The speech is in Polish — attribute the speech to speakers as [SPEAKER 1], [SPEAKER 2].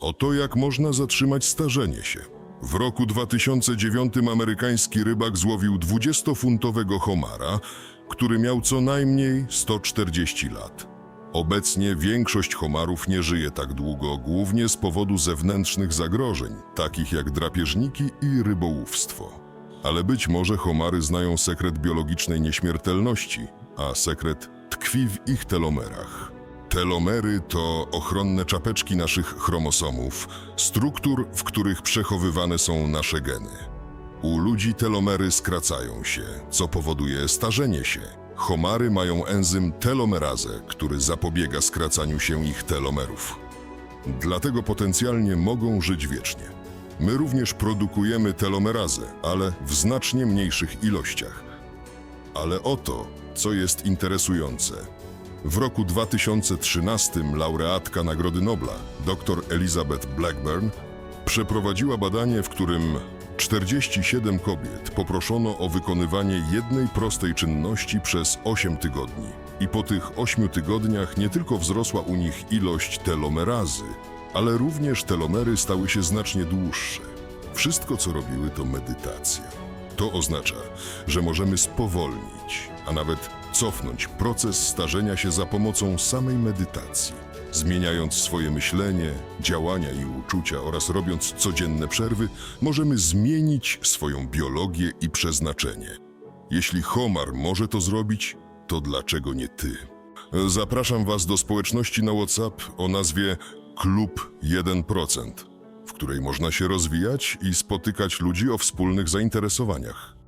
[SPEAKER 1] Oto jak można zatrzymać starzenie się. W roku 2009 amerykański rybak złowił 20-funtowego homara, który miał co najmniej 140 lat. Obecnie większość homarów nie żyje tak długo, głównie z powodu zewnętrznych zagrożeń, takich jak drapieżniki i rybołówstwo. Ale być może homary znają sekret biologicznej nieśmiertelności, a sekret tkwi w ich telomerach. Telomery to ochronne czapeczki naszych chromosomów, struktur, w których przechowywane są nasze geny. U ludzi telomery skracają się, co powoduje starzenie się. Homary mają enzym telomerazę, który zapobiega skracaniu się ich telomerów. Dlatego potencjalnie mogą żyć wiecznie. My również produkujemy telomerazę, ale w znacznie mniejszych ilościach. Ale oto, co jest interesujące. W roku 2013 laureatka Nagrody Nobla, dr Elizabeth Blackburn, przeprowadziła badanie, w którym 47 kobiet poproszono o wykonywanie jednej prostej czynności przez 8 tygodni. I po tych 8 tygodniach nie tylko wzrosła u nich ilość telomerazy, ale również telomery stały się znacznie dłuższe. Wszystko, co robiły, to medytacja. To oznacza, że możemy spowolnić, a nawet cofnąć proces starzenia się za pomocą samej medytacji, zmieniając swoje myślenie, działania i uczucia oraz robiąc codzienne przerwy, możemy zmienić swoją biologię i przeznaczenie. Jeśli Homar może to zrobić, to dlaczego nie ty? Zapraszam Was do społeczności na WhatsApp o nazwie Klub 1%, w której można się rozwijać i spotykać ludzi o wspólnych zainteresowaniach.